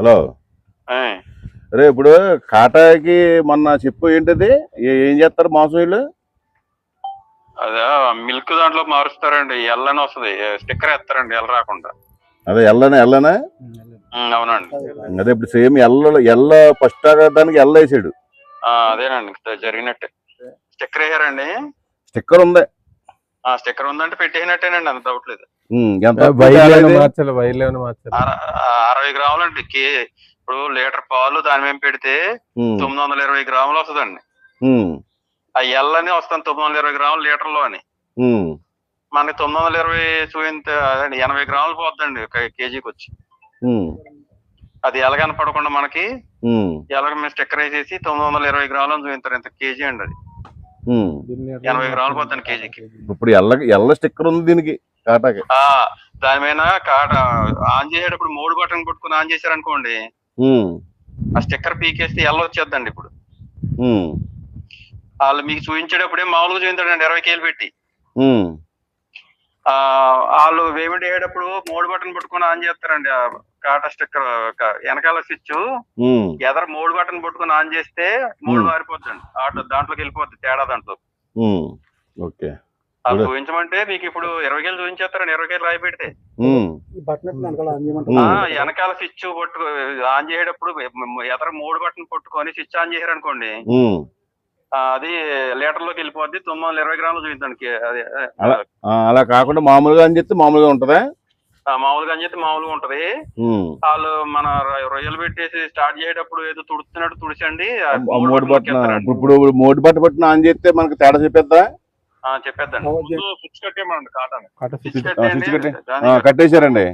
Hello. రే ఇప్పుడు కాటాకి మొన్న చెప్పు ఏంటిది? ఏ- చేస్తారు మాంసం వీళ్ళు? అదే మిల్క్ దాంట్లో మారుస్తారండి. ఎల్లని వస్తుంది. స్టిక్కర్ ఎత్తారండి ఎల్ల రాకుండా. అదే ఎల్లనే ఎల్లనే? అవునండి. అదే ఇప్పుడు సేమ్ ఎల్ల ఎల్ల ఫస్ట్ దానికి ఎల్ల వేసాడు. ఆ, అదేనండి. జరిగినట్టే. స్టిక్కర్ వేయారండి. స్టిక్కర్ ఉంది. ఆ స్టిక్కర్ ఉందంటే పెట్టేసినట్టేనండి అంత డౌట్ అరవై గ్రాములండి. కే ఇప్పుడు లీటర్ పాలు దాని మీద పెడితే తొమ్మిది వందల ఇరవై గ్రాములు వస్తుందండి. ఆ ఎల్లని వస్తుంది తొమ్మిది వందల ఇరవై గ్రాములు లీటర్లో అని. మనకి తొమ్మిది వందల ఇరవై చూపించ అదండి ఎనభై గ్రాములు పోద్దండి ఒక కేజీకి వచ్చి అది ఎలాగ పడకుండా మనకి ఎలాగ మేము స్టిక్కర్ వేసేసి తొమ్మిది వందల ఇరవై గ్రాములు చూపించారు ఇంత కేజీ అండి అది. ఎనభై గ్రాములు పోతుంది కేజీకి. ఇప్పుడు ఎల్ల ఎల్ల స్టిక్కర్ ఉంది దీనికి. కాటాకి. దాని మీద కాట ఆన్ చేసేటప్పుడు మూడు బటన్ పట్టుకుని ఆన్ చేశారనుకోండి ఉమ్, ఆ స్టిక్కర్ పీకేస్తే ఎల్ల వచ్చేద్దండి ఇప్పుడు. వాళ్ళు మీకు చూపించేటప్పుడే మామూలుగా చూపించాడండి ఇరవై కేలు పెట్టి. వాళ్ళు వేమిడి వేయటప్పుడు మూడు బటన్ పట్టుకుని ఆన్ చేస్తారండి ఆ కాటా స్టిక్కర్ వెనకాల స్విచ్ ఎదర మూడు బటన్ పట్టుకుని ఆన్ చేస్తే మూడు. మారిపోద్దండి. ఆటో దాంట్లోకి వెళ్ళిపోద్ది తేడా దాంట్లో ఓకే. చూపించమంటే మీకు ఇప్పుడు ఇరవై కేలు చూపించేస్తారండి ఇరవై కేలు రాయి పెడితే. ఉమ్, ఈ బటన్ ఎత్తి వెనకాల స్విచ్ పట్టుకు ఆన్ చేసేటప్పుడు ఎదర మూడు బటన్ పట్టుకొని స్విచ్ ఆన్ చేశారనుకోండి ఉమ్. ఆ, అది లీటర్లోకి వెళ్ళిపోద్ది తొమ్మిది వందల ఇరవై గ్రాములు చూపించండి కే- అది అలా- కాకుండా మామూలుగా అని చెప్తే మామూలుగా ఉంటుందా? ఆ, మామూలుగా అని చెప్పి మామూలుగా ఉంటది. వాళ్ళు మన రొయ్యలు పెట్టేసి స్టార్ట్ చేసేటప్పుడు ఏదో తుడుస్తున్నట్టు తుడిచండి బట్టన. ఇప్పుడు మూడు బట్ట పట్టిన ఆన్ చేస్తే మనకి తేడా చెప్పేద్దా చెప్పేద్దండి. కట్టేయమండి కాటన్. కట్టేయండి. కట్టేశారండి.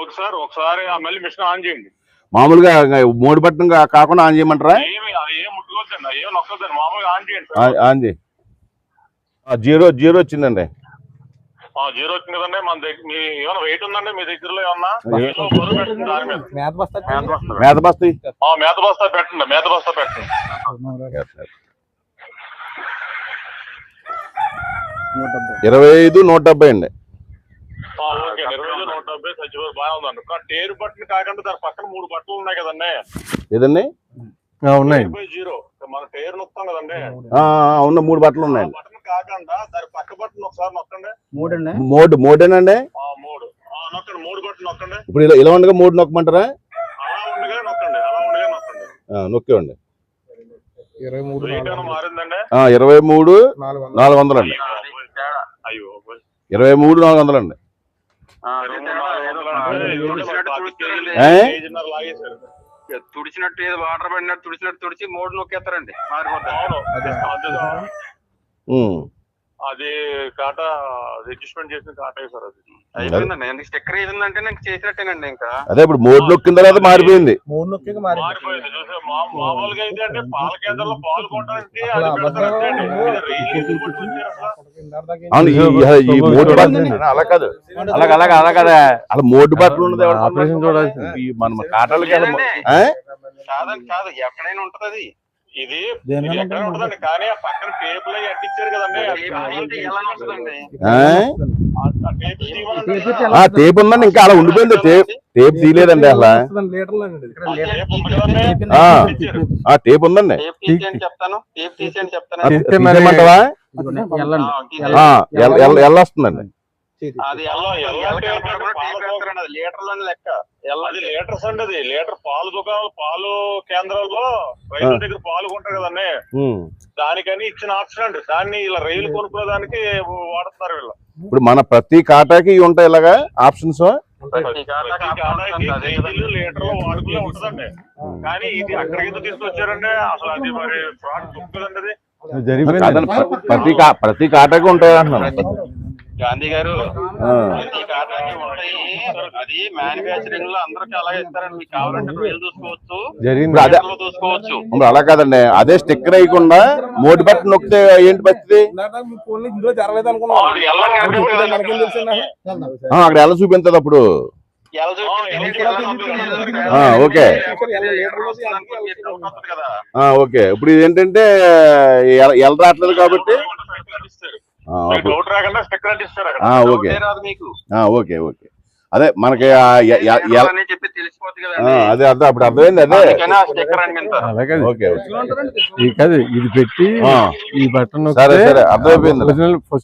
ఒకసారి ఒకసారి ఆ మళ్ళీ మిషన్ ఆన్ చేయండి. మామూలుగా మూడు బట్టం కాకుండా ఆన్ చేయమంటారా? ఆన్ చేయి. జీరో జీరో వచ్చిందండి. ఆ, జీరో వచ్చింది కదండి మన దగ్గర మీ ఏమైనా వెయిట్ ఉందండి మీ దగ్గరలో ఏమన్నా? మేత బస్తా మేత బస్తా. పెట్టండి మేత బస్తా పెట్టండి. జీరో. మన టేరు నొక్తాం కదండి. ఆ, ఆ, ఉన్న మూడు బట్టలు ఉన్నాయండి మోడ్ మోడేనండి? ఆ మూడు. ఆ, నొక్కండి మూడు బట్టలు నొక్కండి. ఇప్పుడు ఇలా ఇలా ఉండగా మూడు నొక్కమంటారా? అలా ఉండగా నొక్కండి అలా ఉండగా నొక్కండి. ఆ, నొక్కేవండి. ఇరవై మూడు ఇరవై నాలుగు వందలు. నాలుగు వందలు అండి ఇరవై మూడు నాలుగు వందలు. అండి తుడిచినట్టు ఏదో వాటర్ పడినట్టు తుడిచినట్టు తుడిచి మూడు నొక్కేస్తారండి. మారిపోతాయి అవును. అదే కాటా రిజిస్ట్మెంట్ చేసిన కాటా సార్ అది. అయిపోయిందండి. ఎందుకు స్టిక్కర్ ఏదంటే నాకు చేసినట్టేనండి ఇంకా. అదే ఇప్పుడు మూడు నొక్కిన తర్వాత మారిపోయింది. మూడు నొక్కి మారి మారిపోయింది. చూసే మామూలుగా అయితే అంటే పాల కేంద్రంలో పాలు అది పెడతారంటే ఈ- మూడు అలా కాదు. అలాగ అలాగ అలా కదా అలా మూడు బట్టలు ఉన్నది ఆపరేషన్ చూడాల్సింది. మన కాటాలకి కాదు ఎక్కడైనా ఉంటది అది. ఇది ఎక్కడ ఉంటుందండి? కానీ ఆ పక్కన అవి అంటించారు కదండి. టేప్ ఉందండి ఇంకా అలా ఉండిపోయింది. టేప్ టేప్ తీయలేదండి అండి. ఆ టేపు ఉందండి. చెప్తాను టేప్ తీసేయండి. ఆ, చెప్తాను. తీస్తే అది లీటర్లని లెక్క. అది లీటర్స్ అండి అది. లీటర్ పాలు దుకాణాలు పాలు కేంద్రాల్లో రైతుల దగ్గర పాలు కొంటారు కదండి. దానికని ఇచ్చిన ఆప్షన్ అండి. దాన్ని ఇలా రైలు కొనుక్కోవడానికి వాడుతున్నారు వీళ్ళు. ఇప్పుడు మన ప్రతి కాటాకి ఉంటాయి ఇలాగా? ఆప్షన్స్? లీటర్లు వాడుకునే ఉంటుందండి. కానీ ఇది అక్కడికి ఎందుకు తీసుకొచ్చారండి అసలు అది మరి ఫ్రాడ్ అది. ప్రతి ప్రతి కాటాకి ఉంటాయి అంటున్నాను గాంధీ గారు అది మ్యానుఫ్యాక్చరింగ్లో అందరికి అలాగే ఇస్తారండి. మీకు కావాలంటే రొయ్యలు చూసుకోవచ్చు. జరిగింది? అదే చూసుకోవచ్చు. ఇప్పుడు అలా కాదండి. అదే స్టిక్కర్ వేయకుండా మోటి బట్ట నొక్కితే ఏంటి పరిస్థితి? అక్కడ ఎలా చూపించదు అప్పుడు? ఓకే. ఓకే. ఇప్పుడు ఇది ఏంటంటే ఎల- ఎల రావట్లేదు కాబట్టి ఆ, అప్పుడు- డౌట్ రాకుండా స్టిక్కర్ అంటిస్తారు అక్కడ ఆ, ఓకే. Okay okay. అదే మనకి అదే అర్థం అప్పుడు అర్థమైంది అదే. ఓకే ఈ కాదు ఇది పెట్టి. ఈ బటన్ సరే సరే అర్థమైపోయింది. ఫస్ట్